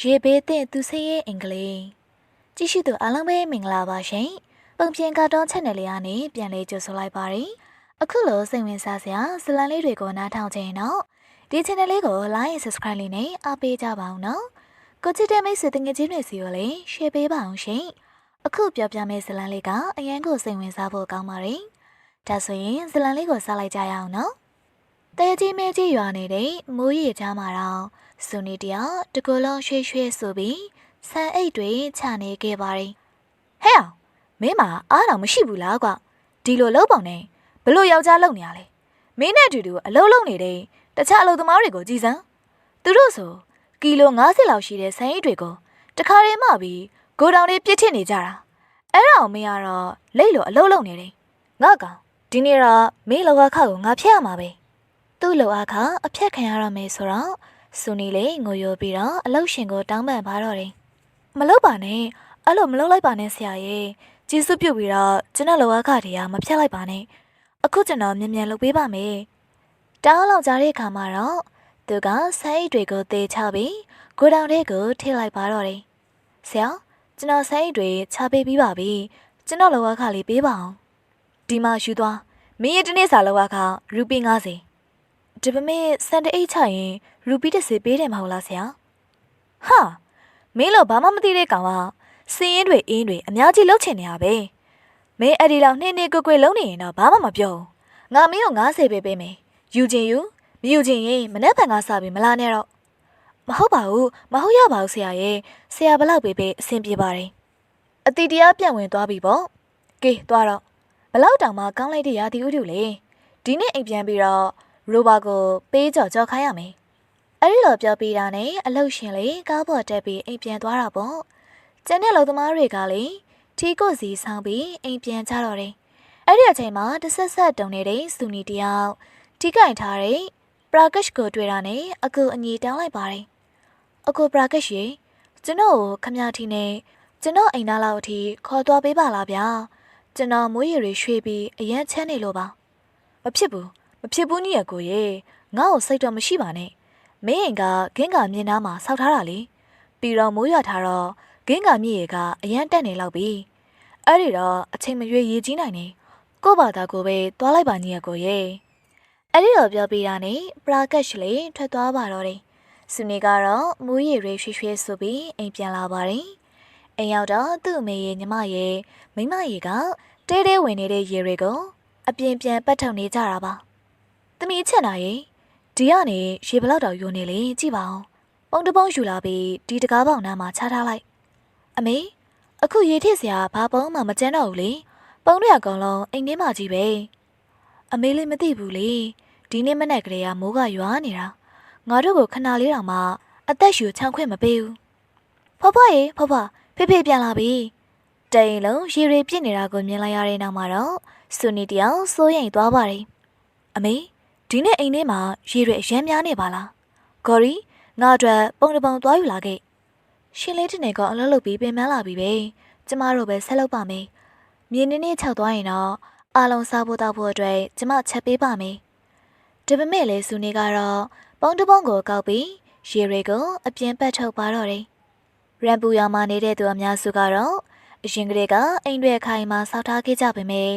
ရေဘေးသင့်သူဆေးရဲ့အင်္ဂလိပ်ကြည့်ရှုသူအားလုံးပဲမင်္ဂလာပါရှင်ပုံပြင်ကာတွန်း channel လေးကနေပြန်လေးကြိုဆိုလိုက်ပါရစေအခုလိုစိတ်ဝင်စားစရာဇလံလေးတွေကိုနားထောင်ခြင်းတော့ဒီ channel လေးကို like subscribe လေးနဲ့အားပေးကြပါအောင်နော်ကိုချစ်တဲ့မိတ်ဆွေတငယ်ချင်းတွေစီကိုလည်း share ပေးပါအောင်ရှင်အခုပြောပြမယ့်ဇလံလေးကအရန်ကိုစိတ်ဝင်စားဖို့ကောင်းပါတယ်ဒါဆိုရင်ဇလံလေးကိုစလိုက်ကြရအောင်နော် တဲကြီးမဲကြီးရွာနေတဲ့မိုးရေချားမှာတော့စူနီတယောက်တကူလုံးရွှေရွှေဆိုပြီးဆန်အိတ်တွေခြာနေခဲ့ပါတယ်ဟဲ့အောင်မင်းမအားတော့မရှိဘူးလားကွာဒီလိုလောက်ပေါင်နေဘလို့ယောက်ျားလုံနေရလဲမင်းနဲ့အတူတူအလုံးလုံးနေတဲ့တခြားအလုပ်သမားတွေကိုကြည်စမ်းသူတို့ဆိုကီလို90လောက်ရှိတဲ့ဆန်အိတ်တွေကိုတခါတည်းမှပြီးဂိုဒေါင်တွေပြစ်ထစ်နေကြတာအဲ့ဒါကိုမင်းကတော့လိတ်လို့အလုံးလုံးနေတယ်ငါကောင်ဒီနေ့တော့မင်းလောကခါကိုငါဖျက်ရမှာပဲ သူ့လောအခါအဖြတ်ခံရတော့မယ်ဆိုတော့စူနီလေးငိုယိုပြီးတော့အလုတ်ရှင်ကိုတောင်းပန်ပါတော့တယ်မလုပ်ပါနဲ့အဲ့လိုမလုပ်လိုက်ပါနဲ့ဆရာရဲ့ကျေးဇူးပြုပြီးတော့ကျွန်တော်လောကခါတွေကမဖြတ်လိုက်ပါနဲ့အခုကျွန်တော်မြန်မြန်လုပ်ပေးပါမယ်တောင်းလောက်ကြတဲ့အခါမှာတော့သူကဆိုင်းအိတ်တွေကိုတေချပြီးကိုတောင်လေးကိုထိလိုက်ပါတော့တယ်ဆရာကျွန်တော်ဆိုင်းအိတ်တွေချပေးပြီးပါပြီကျွန်တော်လောကခါလေးပေးပါအောင်ဒီမှာယူသွားမင်းရဲ့တနေ့စာလောကခါရူပီ90 ဒီပမေစန်တအိတ်ချရင်ရူပီ30ပေးတယ်မဟုတ်လားဆရာဟာမင်းလို့ဘာမှမသိတဲ့ကောင်ကစင်းရင်တွေအင်းတွေအများကြီးလှုပ်ချင်နေရပဲမင်းအဲ့ဒီလောက်နှင်းနှင်းကွယ်ကွယ်လုံးနေရင်တော့ဘာမှမပြောဘူးငါမင်းကို90ပေးပေးမယ်ယူချင်ယူမယူချင်ရင်မနေ့ကငါစပြီးမလာနဲ့တော့မဟုတ်ပါဘူးမဟုတ်ရပါဘူးဆရာရဲ့ဆရာဘလောက်ပေးပေးအဆင်ပြေပါတယ်အတီတရားပြန့်ဝင်သွားပြီပေါ့ကဲသွားတော့ဘလောက်တောင်မှကောင်းလိုက်တဲ့ရာသီဥတုလေဒီနေ့အိမ်ပြန်ပြီးတော့ ရိုဘာကိုပေးကြော်ကြော်ခိုင်းရမယ်အဲ့ဒီလိုပြောပြီးတာနဲ့အလုတ်ရှင်လေးကားပေါ်တက်ပြီးအိမ်ပြန်သွားတာပေါ့ကျန်တဲ့လူသမားတွေကလေထီကိုစီဆောင်ပြီးအိမ်ပြန်ကြတော့တယ်အဲ့ဒီအချိန်မှာတဆက်ဆက်တုံနေတဲ့စူနီတယောက်ထိကင်ထားတဲ့ပရာကက်ရှ်ကိုတွေ့တာနဲ့အကူအညီတောင်းလိုက်ပါတယ်အကူပရာကက်ရှ်ရေကျွန်တော်ကိုခမရထီနဲ့ကျွန်တော်အိမ်သားလောက်အထိခေါ်သွားပေးပါလားဗျာကျွန်တော်မွေးရည်ရွှေ့ပြီးအရန်ချမ်းနေလို့ပါမဖြစ်ဘူး မဖြစ်ဘူးညီရကိုရေငါ့ကိုစိတ်တော့မရှိပါနဲ့မင်းအိမ်ကဂင်းကမြင်းသားမှာစောက်ထားတာလေပြီးတော့မိုးရွာထားတော့ဂင်းကမြည့်ရကအရန်တက်နေလောက်ပြီအဲ့ဒီတော့အချိန်မရွေးရေကြီးနိုင်နေကို့ဘာသာကိုပဲသွားလိုက်ပါညီရကိုရေအဲ့ဒီတော့ပြောပြတာနဲ့ပရာကက်ရှ်လေးထွက်သွားပါတော့တယ်စူနေကတော့မူးရည်ရွှေရွှေဆိုပြီးအိမ်ပြန်လာပါတယ်အိမ်ရောက်တော့သူ့အမေရဲ့ညီမရဲ့မိမရဲ့ကတဲတဲဝင်နေတဲ့ရေတွေကိုအပြင်းပြန်ပတ်ထုတ်နေကြတာပါ။ သမီးချက်နာရေဒီကနေရေဘလောက်တော့ယိုနေလေကြည့်ပါဦး။ပုံတပုံယူလာပြီးဒီတကားပေါင်နားမှာချထားလိုက်။အမေအခုရေထစ်စရာဘာပုံမှမကျန်းတော့ဘူးလေ။ပုံတွေအကောင်လုံးအိမ်ထဲမှာကြီးပဲ။အမေလေးမသိဘူးလေ။ဒီနေ့မနေ့ကလေးကမိုးကရွာနေတာ။ငါတို့ကိုခဏလေးတောင်မှအသက်ရှူချောင်းခွင့်မပေးဘူး။ဖွားဖွားရေဖွားဖွားဖေဖေပြန်လာပြီ။တိန်လုံးရေရီပြစ်နေတာကိုမြင်လိုက်ရတဲ့နောက်မှာတော့စူနီတယောက်စိုးရိမ်သွားပါတယ်။အမေ ဒီနေ့အိမ်ထဲမှာရေတွေအရမ်းများနေပါလား။ဂေါ်ရီငါအတွက်ပုံတစ်ပုံသွားယူလာခဲ့။ရှင်လေးတင်နေကအလုပ်လုပ်ပြီးပြင်ပန်းလာပြီပဲ။ကျမတို့ပဲဆက်လုပ်ပါမယ်။မြင်းနေနေခြောက်သွားရင်တော့အားလုံးစားဖို့တောက်ဖို့အတွက်ကျမချက်ပေးပါမယ်။ဒါပေမဲ့လေစူနီကတော့ပုံတစ်ပုံကိုကောက်ပြီးရေတွေကိုအပြင်းပတ်ထုတ်ပါတော့တယ်။ရန်ပူရောင်မှနေတဲ့သူအများစုကတော့အရင်ကတည်းကအိမ်တွေခိုင်မှာစောက်ထားခဲ့ကြပေမဲ့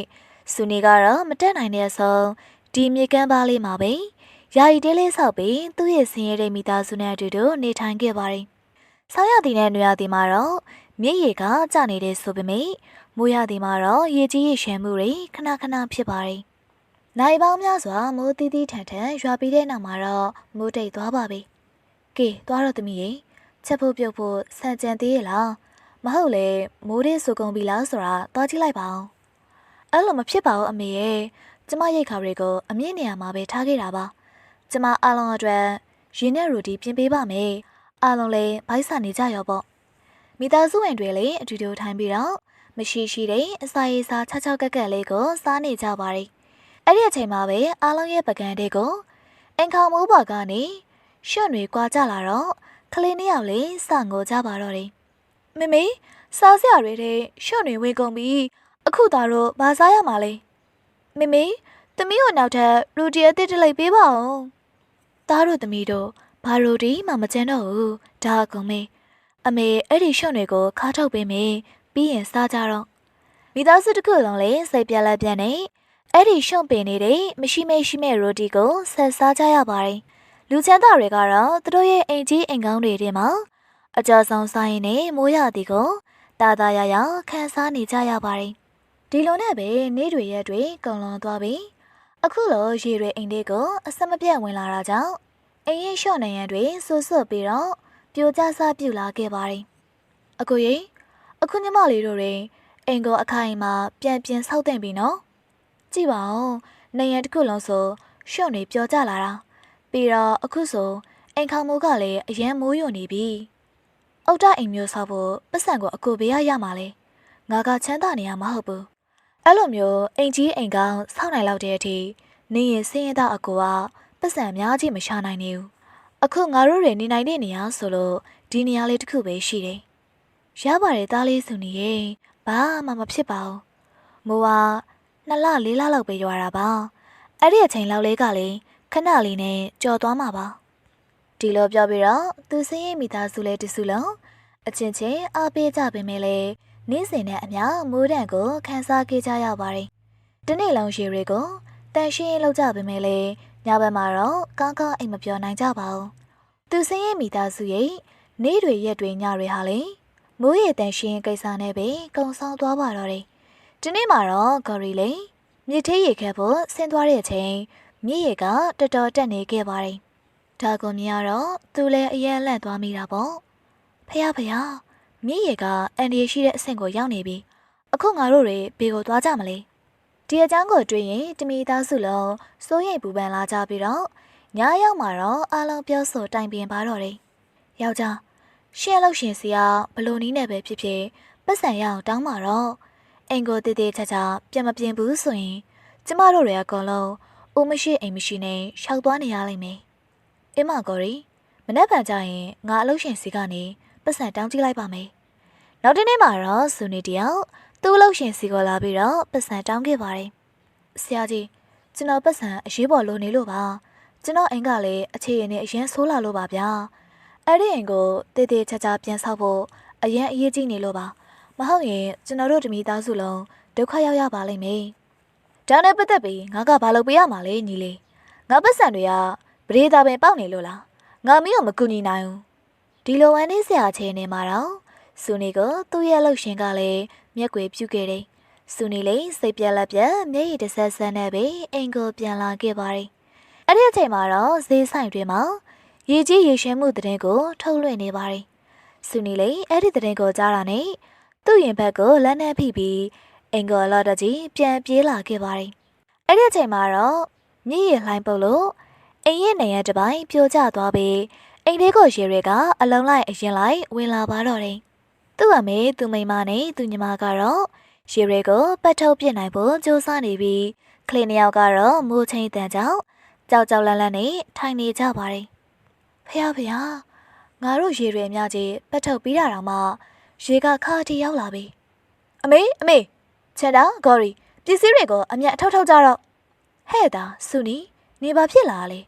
စူနီကတော့မတက်နိုင်တဲ့အဆုံး ဒီမြေကမ်းပါးလေးမှာပဲယာယီတဲလေးဆောက်ပြီးသူ့ရဲ့ဆင်းရဲတဲ့မိသားစုနဲ့အတူတူနေထိုင်ခဲ့ပါတယ်။ဆောင်းရသည်နဲ့နွေရသည်မှာတော့မြစ်ရေကကျနေတဲ့ဆိုပေမဲ့မိုးရသည်မှာတော့ရေကြီးရေရှမ်းမှုတွေခဏခဏဖြစ်ပါတယ်။နိုင်ပေါင်းများစွာမိုးတီးတီးထန်ထန်ရွာပြီးတဲ့နောက်မှာတော့မိုးတိတ်သွားပါပြီ။ကဲသွားတော့သမီးရေချက်ဖို့ပြုတ်ဖို့စံကြံသေးရဲ့လားမဟုတ်လေမိုးတဲ့ဆိုကုန်ပြီလားဆိုတာသွားကြည့်လိုက်ပါဦးအဲ့လိုမဖြစ်ပါဘူးအမေရဲ့ ကျမရိတ်ခါတွေကိုအမြင့်နေရာမှာပဲထားခဲ့တာပါကျမအားလုံးအတွက်ရင်းနဲ့ရူတီပြင်ပေးပါမယ်အားလုံးလည်းဘိုက်ဆာနေကြရောပေါ့မိသားစုဝင်တွေလည်းအတူတူထိုင်ပြီးတော့မရှိရှိတဲ့အစာရေးစားချောက်ချောက်ကက်ကက်လေးကိုစားနေကြပါတယ်အဲ့ဒီအချိန်မှာပဲအားလုံးရဲ့ပကံတွေကိုအင်ခေါမိုးပေါ်ကနေရွှွန့်တွေကွာကြလာတော့ကလေးနှစ်ယောက်လေးစငိုကြပါတော့တယ်မမေစားစရာတွေတဲ့ရွှွန့်တွေဝေကုန်ပြီးအခုသားတို့ဘာစားရမှာလဲ မမေသမီးကိုနောက်ထပ်ရူတီအသစ်တစ်လိုက်ပေးပါဦးသားတို့သမီးတို့ဘာရူတီမှမကျန်တော့ဘူးဒါအကုန်မေအမေအဲ့ဒီရှွန့်တွေကိုခါထုတ်ပေးမယ်ပြီးရင်စားကြတော့မိသားစုတစ်ခုလုံးလည်းစိတ်ပြက်လက်ပြက်နေအဲ့ဒီရှွန့်ပင်နေတဲ့မရှိမရှိမဲ့ရိုတီကိုဆက်စားကြရပါတယ်လူချမ်းသားတွေကတော့သူတို့ရဲ့အိမ်ကြီးအိမ်ကောင်းတွေထဲမှာအကြဆောင်ဆိုင်ရင်နဲ့မိုးရသည်ကိုတာတာရရခံစားနေကြရပါတယ် ဒီလိုနဲ့ပဲနေ့တွေရက်တွေကုန်လွန်သွားပြီအခုလိုရေတွေအိမ်လေးကိုအဆက်မပြတ်ဝင်လာတာကြောင့်အိမ်ရဲ့ရှော့နေရန်တွေဆွဆွပြီးတော့ပြိုကျစားပြူလာခဲ့ပါတယ်။အကိုကြီးအခုညီမလေးတို့တွေအိမ်ကိုအခိုင်အမာပြန်ပြန်ဆောက်တဲ့ပြီနော်။ကြည့်ပါဦးနေရန်တစ်ခုလုံးဆိုရှော့နေပျော်ကြလာတာ။ပြီးတော့အခုဆိုအိမ်ခေါင်မိုးကလည်းအရန်မိုးယွနေပြီ။အောက်တအိမ်မျိုးဆောက်ဖို့ပတ်စံကိုအကိုဘေးရရမှာလေ။ငါကချမ်းသာနေရမှာဟုတ်ဘူး။ အဲ့လိုမျိုးအိမ်ကြီးအိမ်ကောင်းဆောက်နိုင်လောက်တဲ့အထိနေရင်စင်းရတဲ့အကိုကပတ်စံအများကြီးမရှာနိုင်နေဘူး။အခုငါတို့တွေနေနိုင်တဲ့နေရာဆိုလို့ဒီနေရာလေးတစ်ခုပဲရှိတယ်။ရပါတယ်သားလေးစုနေရဲ့ဘာမှမဖြစ်ပါဘူး။မိုးကနှစ်လလေးလလောက်ပဲရွာတာပါ။အဲ့ဒီအချိန်လောက်လေးကလည်းခဏလေးနဲ့ကြော်သွားမှာပါ။ဒီလိုပြောပြီးတော့သူစင်းရဲ့မိသားစုလေးတစုလုံးအချင်းချင်းအားပေးကြပေမဲ့လည်း နေ့စဉ်နဲ့အမျှမိုးတံကိုခန်းစားခဲ့ကြရပါတယ်။ဒီနေ့လုံးရေတွေကိုတန်ရှင်းလောက်ကြပေမဲ့လည်းညဘက်မှာတော့ကောင်းကောင်းအိမ်မပြောနိုင်ကြပါဘူး။သူစင်းရဲ့မိသားစုရဲ့နေ့တွေရက်တွေညတွေဟာလေမိုးရေတန်ရှင်းကိစ္စနဲ့ပဲကုံဆောင်သွားပါတော့တယ်။ဒီနေ့မှာတော့ဂေါ်ရီလေမြစ်သေးရေခဲဖို့ဆင်းသွားတဲ့အချိန်မြစ်ရေကတော်တော်တက်နေခဲ့ပါတယ်။ဒါကိုမြင်ရတော့သူလည်းအရင်လန့်သွားမိတာပေါ့။ဖះဖះ မြစ်ရေကအန်ဒီရှိတဲ့အဆင့်ကိုရောက်နေပြီ။အခုငါတို့တွေဘေကိုသွားကြမလဲ။ဒီအကြောင်းကိုတွေ့ရင်တမီသားစုလုံးစိုးရိမ်ပူပန်လာကြပြီးတော့ညရောက်မှာတော့အားလုံးပြောဆိုတိုင်ပင်ပါတော့တယ်။ယောက်ျားရှင်းလို့ရှင်စီကဘလို့နီးနဲ့ပဲဖြစ်ဖြစ်ပတ်စံရအောင်တောင်းမှာတော့အိမ်ကိုတည်တည်ချာချာပြန်မပြင်ဘူးဆိုရင်ကျမတို့တွေအကုန်လုံးဦးမရှိအိမ်မရှိနဲ့ရှောက်သွားနေရလိမ့်မယ်။အင်းမကိုရီမနေ့ကကြရင်ငါအလုပ်ရှင်စီကနေပတ်စံတောင်းကြည့်လိုက်ပါမယ်။ နောက်တစ်နေ့မှာတော့စုနေတယောက်သူ့အလုပ်ရှင်စီကိုလာပြီးတော့ပတ်စံတောင်းခဲ့ပါတယ်။ဆရာကြီးကျွန်တော်ပတ်စံအရေးပေါ်လိုနေလို့ပါ။ကျွန်တော်အိမ်ကလည်းအခြေအနေအရင်ဆိုးလာလို့ပါဗျာ။အဲ့ဒီအိမ်ကိုတည်တည်ချာချာပြန်ဆောက်ဖို့အရင်အရေးကြီးနေလို့ပါ။မဟုတ်ရင်ကျွန်တော်တို့တမိသားစုလုံးဒုက္ခရောက်ရပါလိမ့်မယ်။ဒါနဲ့ပတ်သက်ပြီးငါကဘာလုပ်ပေးရမှာလဲညီလေး။ငါပတ်စံတွေကပရိသာပင်ပေါက်နေလို့လား။ငါမင်းကိုမကူညီနိုင်ဘူး။ဒီလိုဝမ်းနေစရာအခြေအနေမှာတော့ စူနီကိုသူ့ရဲ့လှုပ်ရှင်ကလည်းမျက်ကွယ်ပြုခဲ့တယ်။စူနီလေးစိတ်ပြက်လက်ပြက်မျက်ရည်တစ်ဆက်ဆက်နဲ့ပဲအိမ်ကိုပြန်လာခဲ့ပါတယ်။အဲ့ဒီအချိန်မှာတော့ဈေးဆိုင်တွေမှာရေကြီးရေရှမ်းမှုတဲ့ကို ထုတ်လွှင့်နေပါတယ်။စူနီလေးအဲ့ဒီတဲ့ကိုကြားတာနဲ့သူ့ရင်ဘက်ကိုလက်နဲ့ဖိပြီးအင်္ဂေါ်လော်တကြီးပြန်ပြေးလာခဲ့ပါတယ်။အဲ့ဒီအချိန်မှာတော့မြည်ရလှိုင်းပုတ်လို့အိမ်ရဲ့နေရတစ်ပိုင်းပြိုကျသွားပြီးအိမ်လေးကိုရေတွေကအလုံးလိုက်အရင်လိုက်ဝင်လာပါတော့တယ်။ သူ့အမေသူ့မိမနဲ့သူ့ညီမကတော့ရေတွေကိုပတ်ထုတ်ပြစ်နိုင်ဖို့ကြိုးစားနေပြီးကလေးနှစ်ယောက်ကတော့မိုးချင်းတန်ကြောင့်ကြောက်ကြောက်လန့်လန့်နဲ့ထိုင်နေကြပါတယ်။ဖះဖះငါတို့ရေတွေအများကြီးပတ်ထုတ်ပြီးတာတော့မှရေကခါတီရောက်လာပြီ။အမေအမေချန်တာဂေါ်ရီပစ္စည်းတွေကိုအမျက်အထောက်ထောက်ကြတော့ဟဲ့တာစုနီနေပါဖြစ်လာလေ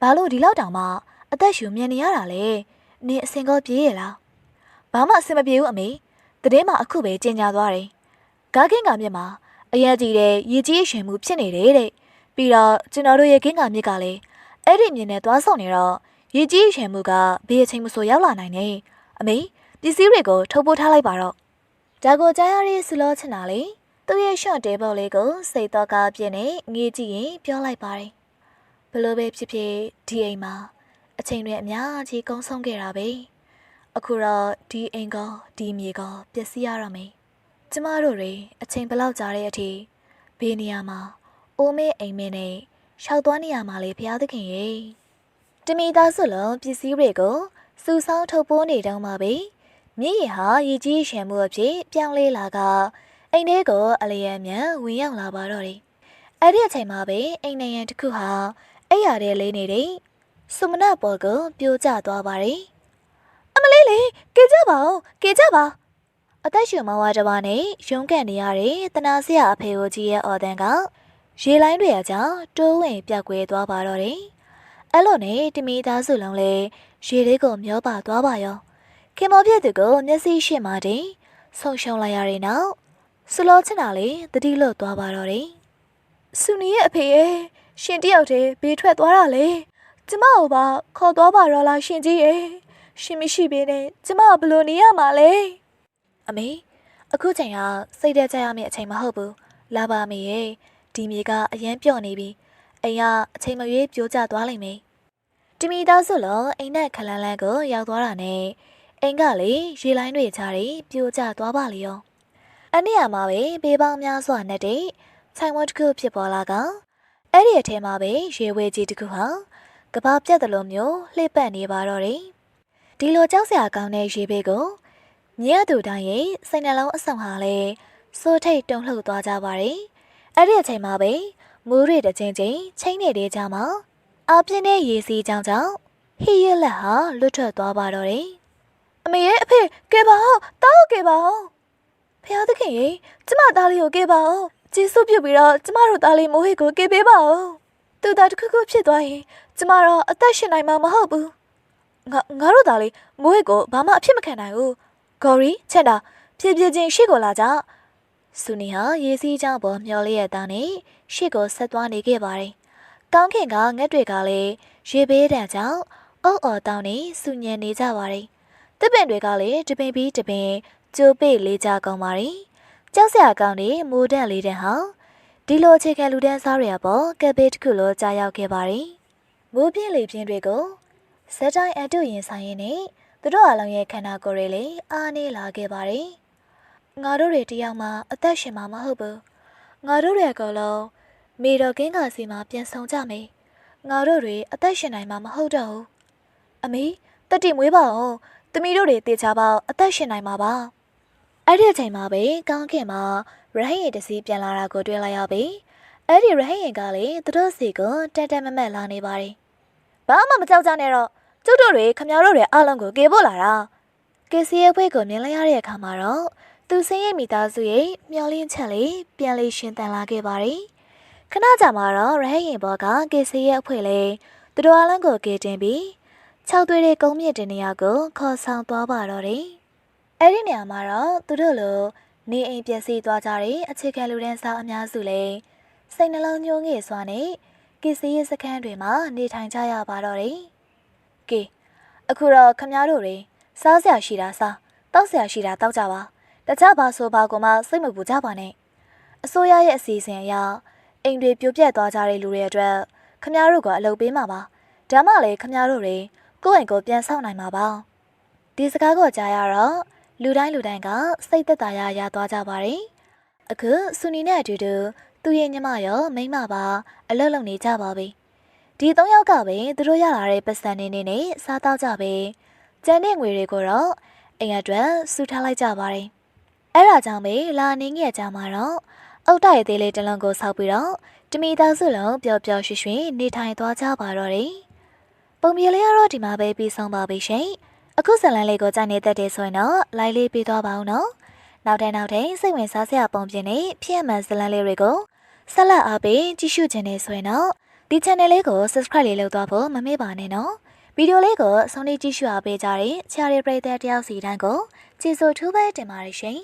ဘာလို့ဒီလောက်တောင်မှအသက်ရှူမြင်နေရတာလဲနေအစင်ကောပြေးရလား ဘာမှအဆင်မပြေဘူးအမေတတင်းမှာအခုပဲကျင်ညာသွားတယ်ဂါကင်းကမြစ်မှာအရက်ကြီးတဲ့ရေကြီးရှင်မှုဖြစ်နေတယ်တဲ့ပြီးတော့ကျွန်တော်တို့ရဲ့ကင်းကမြစ်ကလည်းအဲ့ဒီမြင်နဲ့သွားဆောင်နေတော့ရေကြီးရှင်မှုကဘေးအချိန်မဆိုရောက်လာနိုင်နေအမေပစ္စည်းတွေကိုထုတ်ပိုးထားလိုက်ပါတော့ဒါကိုကြားရတဲ့ဆူလောချင်တာလေသူ့ရဲ့ရှော့တေဘော်လေးကိုစိတ်တော့ကားပြင်းနဲ့ငေးကြည့်ရင်ပြောလိုက်ပါတယ်ဘလို့ပဲဖြစ်ဖြစ်ဒီအိမ်မှာအချိန်တွေအများကြီးကုန်းဆုံးခဲ့တာပဲ အခုတော့ဒီအိမ်ကောဒီမြေကောပျက်စီးရတော့မယ်ကျမတို့တွေအချိန်ဘလောက်ကြာတဲ့အထိဘေးနေရာမှာအိုးမဲအိမ်မဲနဲ့ရှောက်သွားနေရမှာလေဘုရားသခင်ရေတမီသားစွလုံးပစ္စည်းတွေကိုစူဆောင်းထုတ်ပိုးနေတော့မှာပဲမြည်ရဟာရည်ကြီးရှံမှုအဖြစ်ပြောင်းလဲလာကအိမ်ထဲကိုအလျံမြန်ဝင်ရောက်လာပါတော့တယ်အဲ့ဒီအချိန်မှာပဲအိမ်နေရန်တစ်ခုဟာအဲ့ရတဲ့လေးနေတဲ့စုမနပေါ်ကိုပြိုကျသွားပါတယ်အ မလေးလေကေကြပါဦးကေကြပါအသက်ရှူမဝါတစ်ပါးနဲ့ရုံးကန်နေရတဲ့တနာစရာအဖေကိုကြီးရဲ့အော်တန်ကရေလိုင်းတွေအကြောင်းတိုးဝင်ပြက်ကွဲသွားပါတော့တယ်အဲ့လိုနဲ့တမီသားစုလုံးလေရေလေးကိုမျောပါသွားပါရောခင်မောဖြစ်သူကိုမျက်စိရှိမှတင်ဆုံရှုံလိုက်ရတဲ့နောက်ဆလောချင်တာလေတတိလွတ်သွားပါတော့တယ်။ဆူနီရဲ့အဖေရဲ့ရှင်တယောက်တည်းဘေးထွက်သွားတာလေ။ကျမကိုပါခေါ်သွားပါတော့လားရှင်ကြီးရဲ့။ ရှင်မရှိပေနဲ့ကျမကဘယ်လိုနေရမှာလဲ။အမေအခုချိန်ကစိတ်သက်ကြရမယ့်အချိန်မဟုတ်ဘူး။လာပါမေရဲ့ဒီမြေကအရန်ပြော့နေပြီ။အိမ်ကအချိန်မရွေးပြိုကျသွားလိမ့်မယ်။တမီသားစုလုံးအိမ်နဲ့ခလန်းလန်းကိုရောက်သွားတာနဲ့အိမ်ကလေရေလိုင်းတွေချားပြီးပြိုကျသွားပါလေရော။အနည်းအမှာပဲဘေးပေါင်းများစွာနဲ့တဲ့ဆိုင်ဝတ်တစ်ခုဖြစ်ပေါ်လာကအဲ့ဒီအထဲမှာပဲရေဝဲကြီးတစ်ခုဟာကဘာပြတ်တယ်လို့မျိုးလှိပ်ပတ်နေပါတော့တယ်။ ဒီလိုကြောက်စရာကောင်းတဲ့ရေဘေးကိုမြတ်သူတိုင်းရဲ့စိတ်နှလုံးအဆောင်ဟာလေစိုးထိတ်တုန်လှုပ်သွားကြပါတယ်။အဲ့ဒီအချိန်မှာပဲမူးရီတစ်ချိန်ချင်းချင်းနေတဲ့ကြမှာအပြင်းတဲ့ရေစီးကြောင်ကြောင့်ဟီရဲ့လက်ဟာလွတ်ထွက်သွားပါတော့တယ်။အမေရဲ့အဖေကဲပါဦးတောက်ကဲပါဦးဖះသခင်ရေကျမသားလေးကိုကဲပါဦးကျေးဇူးပြုပြီးတော့ကျမတို့သားလေးမိုးဟစ်ကိုကဲပေးပါဦးသူသားတစ်ခုခုဖြစ်သွားရင်ကျမတော့အသက်ရှင်နိုင်မှာမဟုတ်ဘူး ငါငါတို့သားလေးမိုးဟစ်ကိုဘာမှအဖြစ်မခံနိုင်ဘူးဂေါ်ရီချက်တာဖြည်းဖြည်းချင်းရှေ့ကိုလာကြဆူနီဟာရေစီးကြောင်ပေါ်မျောလေးရဲ့သားနဲ့ရှေ့ကိုဆက်သွားနေခဲ့ပါတယ်ကောင်းခင်ကငက်တွေကလည်းရေဘေးတံကြောင့်အုပ်အော်တောင်းနေစူညံနေကြပါတယ်တစ်ပင်တွေကလည်းတပင်ပြီးတပင်ကျိုးပိတ်လေးကြကောင်းပါတယ်ကြောက်စရာကောင်းတဲ့မိုးတန့်လေးတဲ့ဟာဒီလိုအခြေခံလူတန်းစားတွေအပေါ်ကပ်ဘေးတစ်ခုလိုကြာရောက်ခဲ့ပါတယ်မိုးပြင်းလေပြင်းတွေကို စက်တိုင်းအတုရင်ဆိုင်ရင်းနဲ့သူတို့အလုံးရဲ့ခန္ဓာကိုယ်တွေလည်းအားနေလာခဲ့ပါတယ်ငါတို့တွေတယောက်မှအသက်ရှင်မှာမဟုတ်ဘူးငါတို့တွေအကုန်လုံးမေတော်ကင်းကစီမှာပြန်ဆောင်ကြမယ်ငါတို့တွေအသက်ရှင်နိုင်မှာမဟုတ်တော့ဘူးအမေတတိမွေးပါအောင်တမီတို့တွေတေချာပေါအသက်ရှင်နိုင်မှာပါအဲ့ဒီအချိန်မှာပဲကောင်းခင်မှာရဟိရင်တစီပြန်လာတာကိုတွေ့လိုက်ရပြီအဲ့ဒီရဟိရင်ကလည်းသူတို့စီကိုတက်တက်မမက်လာနေပါတယ် ဘာမှမကြောက်ကြနဲ့တော့ကျုပ်တို့တွေခမရတို့တွေအားလုံးကိုကေဖို့လာတာကေစီရဲ့ဖွဲ့ကိုမြင်လိုက်ရတဲ့အခါမှာတော့သူစင်းရဲ့မိသားစုရဲ့မျောလင်းချက်လေးပြန်လေးရှင်းတန်လာခဲ့ပါတယ်ခဏကြာမှာတော့ရဟရင်ဘောကကေစီရဲ့အဖွဲ့လေးသူတို့အားလုံးကိုကေတင်ပြီးခြောက်သွေးတဲ့ကုန်းမြင့်တဲ့နေရာကိုခေါ်ဆောင်သွားပါတော့တယ်။အဲ့ဒီနေရာမှာတော့သူတို့လိုနေအိမ်ပျက်စီးသွားကြတဲ့အခြေခံလူတန်းစားအများစုလည်းစိတ်နှလုံးညှိုးငယ်စွာနဲ့ ကေစီရဲ့စခန်းတွေမှာနေထိုင်ကြရပါတော့တယ်။ကဲအခုတော့ခမများတို့တွေစားစရာရှိတာစားတောက်စရာရှိတာတောက်ကြပါတခြားဘာဆိုဘာကိုမှစိတ်မပူကြပါနဲ့အစိုးရရဲ့အစီအစဉ်အရအိမ်တွေပြိုပြက်သွားကြတဲ့လူတွေအတွက်ခမများတို့ကအလုပ်ပေးမှာပါဒါမှလည်းခမများတို့တွေကိုယ့်အိမ်ကိုပြန်ဆောင်နိုင်မှာပါဒီစကားကိုကြားရတော့လူတိုင်းလူတိုင်းကစိတ်သက်သာရရသွားကြပါတယ်အခုဆူနီနဲ့အတူတူ သူ့ရဲ့ညီမရောမိန်းမပါအလုပ်လုပ်နေကြပါပြီဒီသုံးယောက်ကပဲသူတို့ရလာတဲ့ပတ်စံနေနေနဲ့စားတော့ကြပဲကျန်တဲ့ငွေတွေကိုတော့အိမ်အတွက်စုထားလိုက်ကြပါတယ်အဲ့ဒါကြောင့်ပဲလာနေငယ်ကြမှာတော့အုတ်တိုက်သေးလေးတလုံးကိုဆောက်ပြီးတော့တမီသားစုလုံးပျော်ပျော်ရွှင်ရွှင်နေထိုင်သွားကြပါတော့တယ်ပုံပြလေးကတော့ဒီမှာပဲပြီးဆုံးပါပြီရှင်အခုဇလန်လေးကိုကြိုက်နေတတ်တယ်ဆိုရင်တော့လိုက်လေးပေးသွားပါဦးနော်နောက်တဲ့နောက်တဲ့စိတ်ဝင်စားစရာပုံပြင်နေဖြစ်မှန်ဇလန်လေးတွေကို ဆက်လက်အားပေးကြည့်ရှုခြင်းနေဆိုရင်တော့ဒီ channel လေးကို subscribe လေးလုပ်သွားဖို့မမေ့ပါနဲ့နော်ဗီဒီယိုလေးကိုအဆုံးထိကြည့်ရှုအားပေးကြတဲ့ချာရီပရိသတ်တယောက်စီတိုင်းကိုကျေးဇူးထူးပဲတင်ပါတယ်ရှင်